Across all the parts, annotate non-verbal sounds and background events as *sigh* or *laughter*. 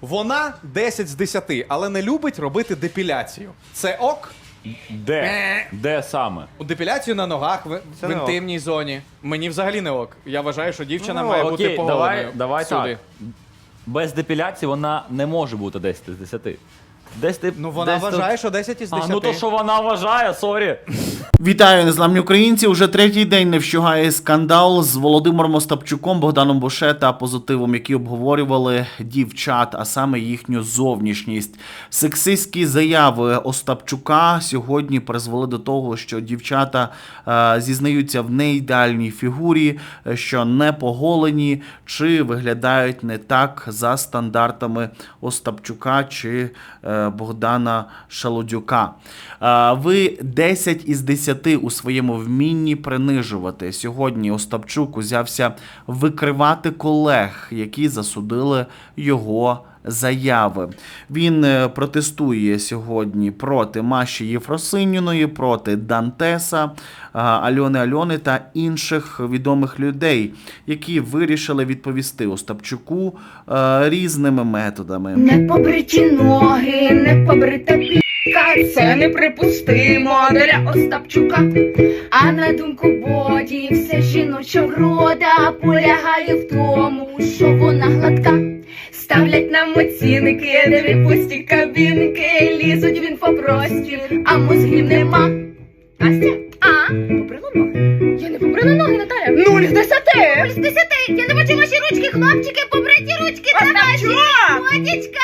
Вона 10 з 10, але не любить робити депіляцію. Це ок? Де? Е. Де саме? У депіляцію на ногах в, Це в не ок. інтимній зоні. Мені взагалі не ок. Я вважаю, що дівчина Ну, має окей, бути поголеною. давай, давай всюди. так. Без депіляції вона не може бути 10 з 10. Десь ти. Ну вона десь вважає, тут- що 10 із 10. А, ну то що вона вважає, сорі. Вітаю, незламні українці. Уже третій день не вщугає скандал з Володимиром Остапчуком, Богданом Боше та позитивом, які обговорювали дівчат, а саме їхню зовнішність. Сексистські заяви Остапчука сьогодні призвели до того, що дівчата е, зізнаються в неідеальній фігурі, е, що не поголені чи виглядають не так за стандартами Остапчука чи е, Богдана Шалодюка. Е, Ви 10 із 10 у своєму вмінні принижувати. Сьогодні Остапчук узявся викривати колег, які засудили його. Заяви він е, протестує сьогодні проти Маші Єфросиніної, проти Дантеса, е, Альони Альони та інших відомих людей, які вирішили відповісти Остапчуку е, різними методами. Не побриті ноги, не побрита піка, це неприпустимо для Остапчука. А на думку боді, все жіноча врода полягає в тому, що вона гладка. Ставлять нам оцінки, дві пусті кабінки, лізуть він попростір, а мозгів нема. Настя, а? Побрила ноги? Я не побрила ноги, Наталя. Нуль з десяти! Нуль з десяти! Я не бачу ваші ручки, хлопчики, побриті ручки, це ваші! Водічка!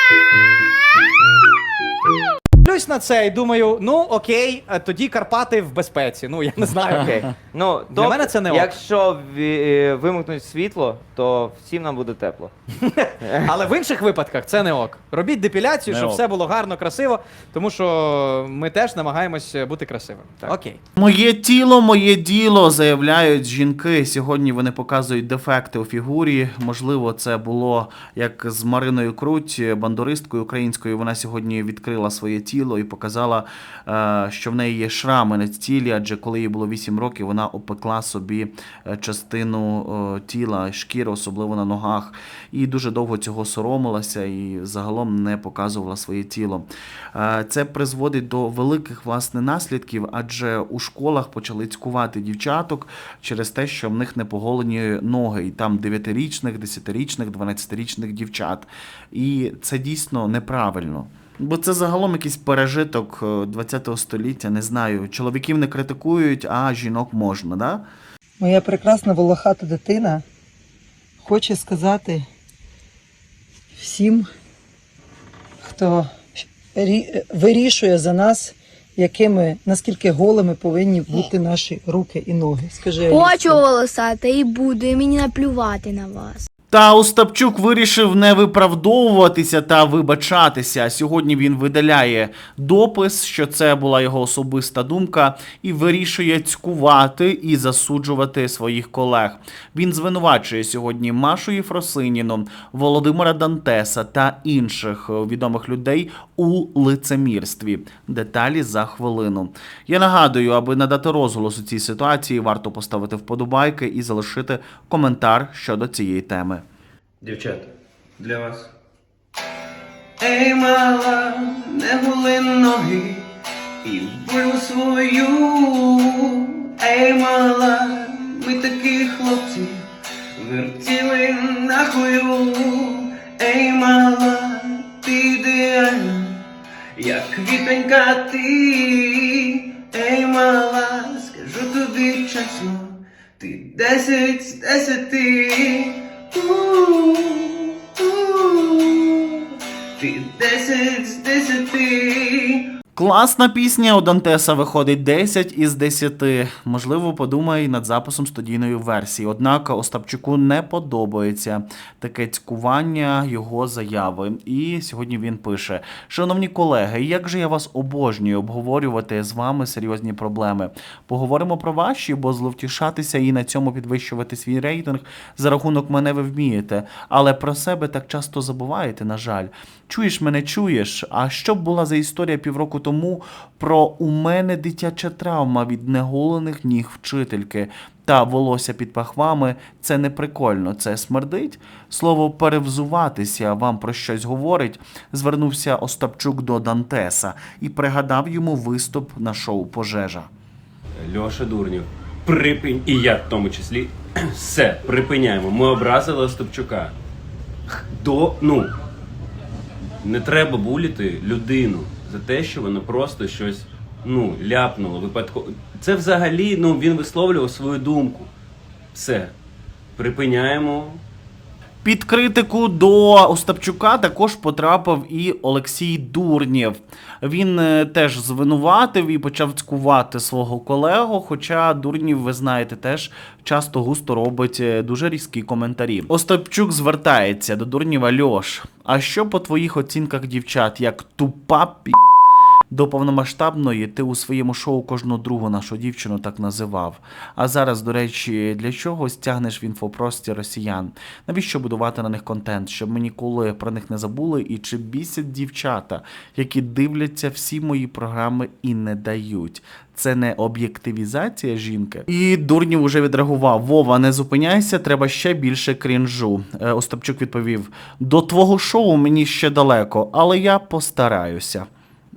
Плюсь на це і думаю, ну окей, а тоді Карпати в безпеці. Ну я не знаю. Окей. *laughs* Ну, Для мене це не ок. Якщо ві- е, вимкнуть світло, то всім нам буде тепло. *laughs* Але в інших випадках це не ок. Робіть депіляцію, Не щоб ок. все було гарно, красиво, тому що ми теж намагаємось бути красивим. Так. Окей. Моє тіло, моє діло, заявляють жінки. Сьогодні вони показують дефекти у фігурі. Можливо, це було як з Мариною Круть, бандуристкою українською. Вона сьогодні відкрила своє тіло і показала, е, що в неї є шрами на тілі, адже коли їй було 8 років, вона опекла собі е, частину е, тіла, шкіру, особливо на ногах, і дуже довго цього соромилася і загалом не показувала своє тіло. Це призводить до великих власне наслідків, адже у школах почали цькувати дівчаток через те, що в них не поголені ноги, і там 9-річних, 10-річних, 12-річних дівчат. І це дійсно неправильно. Бо це загалом якийсь пережиток е, 20 століття, не знаю. Чоловіків не критикують, а жінок можна, да? Моя прекрасна волохата дитина хоче сказати всім, хто вирішує за нас, якими, наскільки голими повинні бути наші руки і ноги. Скажи. Хочу волосати і буду, і мені наплювати на вас. Та Остапчук вирішив не виправдовуватися та вибачатися. Сьогодні він видаляє допис, що це була його особиста думка, і вирішує цькувати і засуджувати своїх колег. Він звинувачує сьогодні Машу Єфросиніну, Володимира Дантеса та інших е, відомих людей у лицемірстві. Деталі за хвилину. Я нагадую, аби надати розголос у цій ситуації, варто поставити вподобайки і залишити коментар щодо цієї теми. Дівчата, для вас. Ей, мала, не гули ноги і вбив свою. Ей, мала, ми такі хлопці, вертіли на нахую. Ей, мала, ти ідеальна, як квітонька ти. Ей, мала, скажу тобі чесно, ти десять з десяти. Класна пісня у Дантеса виходить 10 із 10. Можливо, подумай над записом студійної версії. Однак Остапчуку не подобається таке цькування його заяви. І сьогодні він пише: Шановні колеги, як же я вас обожнюю обговорювати з вами серйозні проблеми. Поговоримо про ваші, бо зловтішатися і на цьому підвищувати свій рейтинг за рахунок мене ви вмієте. Але про себе так часто забуваєте, на жаль. Чуєш мене, чуєш. А що б була за історія півроку тому про у мене дитяча травма від неголених ніг вчительки та волосся під пахвами це не прикольно, це смердить. Слово перевзуватися вам про щось говорить. Звернувся Остапчук до Дантеса і пригадав йому виступ на шоу Пожежа. Льоша Дурнів. Припинь, і я в тому числі. *clears throat* Все, припиняємо. Ми образили Остапчука. До, ну, не треба буліти людину за те, що воно просто щось ну, ляпнуло випадково. Це взагалі, ну, він висловлював свою думку. Все. Припиняємо. Під критику до Остапчука також потрапив і Олексій Дурнєв. Він е, теж звинуватив і почав цькувати свого колегу. Хоча Дурнів, ви знаєте, теж часто густо робить е, дуже різкі коментарі. Остапчук звертається до Дурнєва Льош. А що по твоїх оцінках дівчат, як тупа пі... До повномасштабної ти у своєму шоу кожну другу нашу дівчину так називав. А зараз, до речі, для чого стягнеш в інфопрості росіян? Навіщо будувати на них контент, щоб ми ніколи про них не забули? І чи бісять дівчата, які дивляться всі мої програми і не дають? Це не об'єктивізація жінки. І Дурнів уже відреагував: Вова, не зупиняйся, треба ще більше крінжу. Е, Остапчук відповів: До твого шоу мені ще далеко, але я постараюся.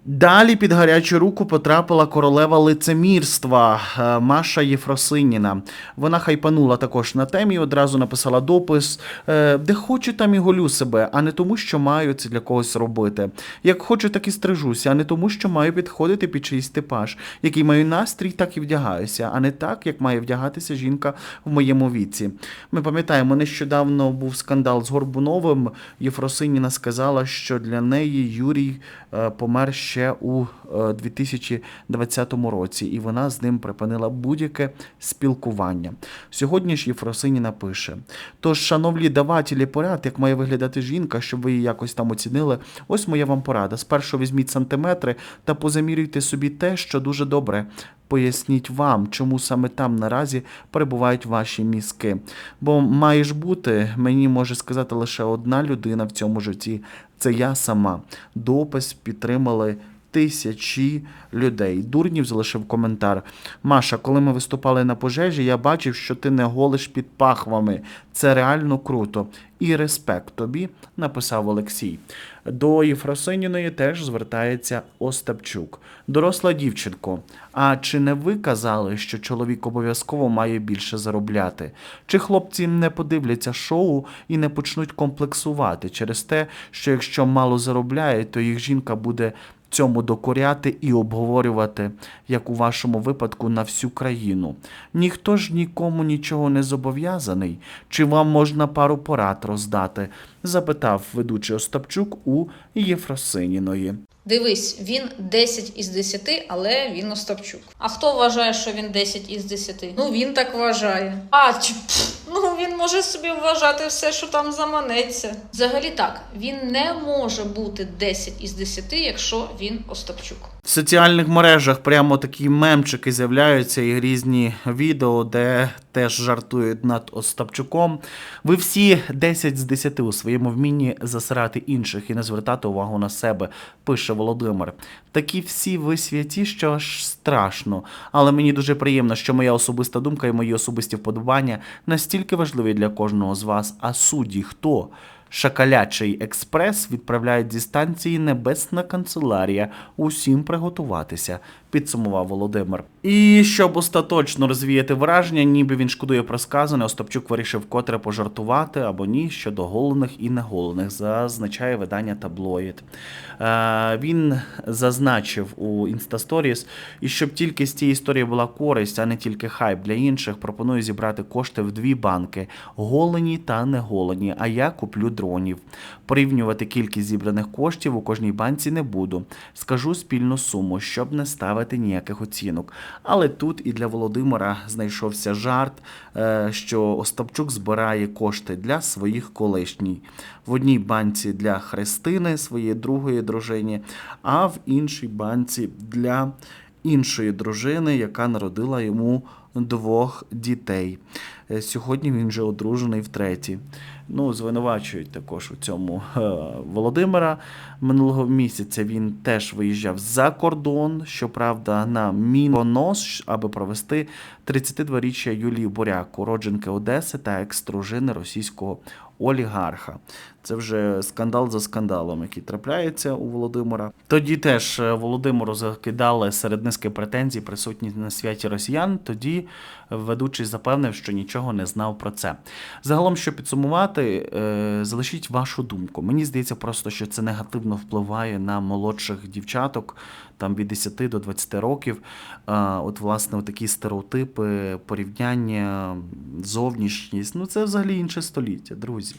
Далі під гарячу руку потрапила королева лицемірства е, Маша Єфросиніна. Вона хайпанула також на темі, одразу написала допис, е, де хочу, там і голю себе, а не тому, що маю це для когось робити. Як хочу, так і стрижуся, а не тому, що маю підходити під чийсь типаж. Який маю настрій, так і вдягаюся, а не так, як має вдягатися жінка в моєму віці. Ми пам'ятаємо, нещодавно був скандал з Горбуновим. Єфросиніна сказала, що для неї Юрій е, помер ще у е, 2020 році, і вона з ним припинила будь-яке спілкування. Сьогодні ж Єфросиніна пише: Тож, шановні давателі порад, як має виглядати жінка, щоб ви її якось там оцінили. Ось моя вам порада. Спершу візьміть сантиметри та позамірюйте собі те, що дуже добре. Поясніть вам, чому саме там наразі перебувають ваші мізки. Бо має ж бути, мені може сказати лише одна людина в цьому житті. Це я сама. Допис підтримали тисячі людей. Дурнів залишив коментар. Маша, коли ми виступали на пожежі, я бачив, що ти не голиш під пахвами. Це реально круто. І респект тобі, написав Олексій. До Єфросиніної теж звертається Остапчук. Доросла дівчинко. А чи не ви казали, що чоловік обов'язково має більше заробляти? Чи хлопці не подивляться шоу і не почнуть комплексувати через те, що якщо мало заробляє, то їх жінка буде цьому докоряти і обговорювати, як у вашому випадку, на всю країну. Ніхто ж нікому нічого не зобов'язаний. Чи вам можна пару порад роздати? запитав ведучий Остапчук у Єфросиніної. Дивись, він 10 із 10, але він Остапчук. А хто вважає, що він 10 із 10? Ну він так вважає. А чи ну він може собі вважати все, що там заманеться. Взагалі так, він не може бути 10 із 10, якщо він Остапчук. В соціальних мережах прямо такі мемчики з'являються і різні відео, де теж жартують над Остапчуком. Ви всі 10 з 10 у своєму вмінні засирати інших і не звертати увагу на себе, пише Володимир. Такі всі ви святі, що аж страшно. Але мені дуже приємно, що моя особиста думка і мої особисті вподобання настільки важливі для кожного з вас. А судді хто? Шакалячий експрес відправляють зі станції Небесна канцеларія. Усім приготуватися, підсумував Володимир. І щоб остаточно розвіяти враження, ніби він шкодує про сказане, Остапчук вирішив котре пожартувати або ні щодо голених і неголених, зазначає видання таблоїд. Е, він зазначив у Instastories, і щоб тільки з цієї історії була користь, а не тільки хайп для інших, пропоную зібрати кошти в дві банки: голені та неголені. А я куплю дронів. Порівнювати кількість зібраних коштів у кожній банці не буду. Скажу спільну суму, щоб не ставити ніяких оцінок. Але тут і для Володимира знайшовся жарт, е, що Остапчук збирає кошти для своїх колишній. В одній банці для Христини, своєї другої дружині, а в іншій банці для іншої дружини, яка народила йому двох дітей. Е, Сьогодні він вже одружений втретє. Ну, звинувачують також у цьому е, Володимира. Минулого місяця він теж виїжджав за кордон, щоправда, на Мінонос, аби провести 32-річчя Юлії Буряк, уродженки Одеси та екс-дружини російського олігарха. Це вже скандал за скандалом, який трапляється у Володимира. Тоді теж е, Володимиру закидали серед низки претензій присутність на святі росіян. Тоді ведучий запевнив, що нічого не знав про це. Загалом, що підсумувати, е, залишіть вашу думку. Мені здається, просто що це негативно впливає на молодших дівчаток, там від 10 до 20 років. От, власне, такі стереотипи, порівняння, зовнішність. Ну, це взагалі інше століття, друзі.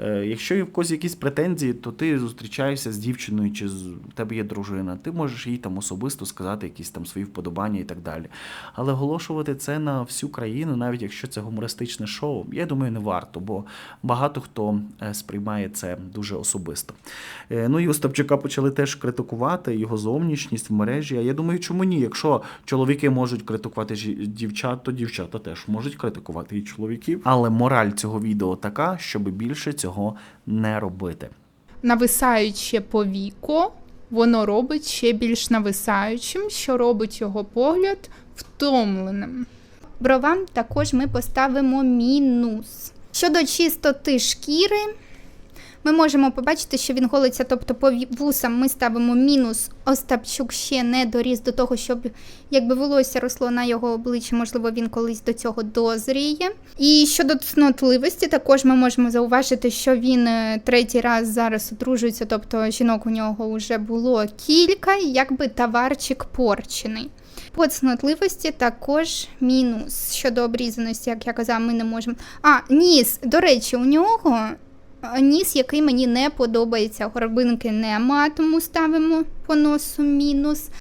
Е, Якщо є в когось якісь претензії, то ти зустрічаєшся з дівчиною чи з тебе є дружина. Ти можеш їй там особисто сказати якісь там свої вподобання і так далі. Але оголошувати це на всю країну, навіть якщо це гумористичне шоу, я думаю, не варто, бо багато хто е, сприймає це дуже особисто. Е, Ну і Остапчука почали теж критикувати його зовнішність в мережі. А я думаю, чому ні? Якщо чоловіки можуть критикувати жі- дівчат, то дівчата теж можуть критикувати і чоловіків. Але мораль цього відео така, щоб більше цього не робити. нависаюче повіко, воно робить ще більш нависаючим, що робить його погляд втомленим. Бровам також ми поставимо мінус. Щодо чистоти шкіри, ми можемо побачити, що він голиться, тобто по вусам ми ставимо мінус. Остапчук ще не доріс до того, щоб якби волосся росло на його обличчі, можливо, він колись до цього дозріє. І щодо цнотливості, також ми можемо зауважити, що він е, третій раз зараз одружується, тобто жінок у нього вже було кілька, якби товарчик порчений. По цнотливості також мінус. Щодо обрізаності, як я казала, ми не можемо. А, ніс. До речі, у нього ніс, який мені не подобається. Горбинки нема, тому ставимо по носу мінус.